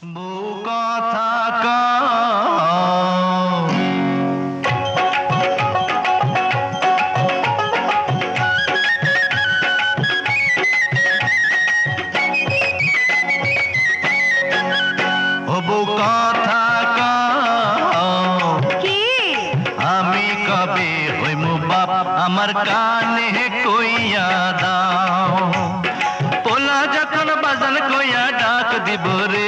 কথা আমি কবে হইম বাপ? আমার কানে কইয়া দাও পোলা যখন বাজান কইয়া ডাক দিব রে।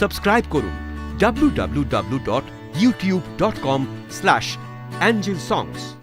সাবস্ক্রাইব করুন www.youtube.com/angelsongs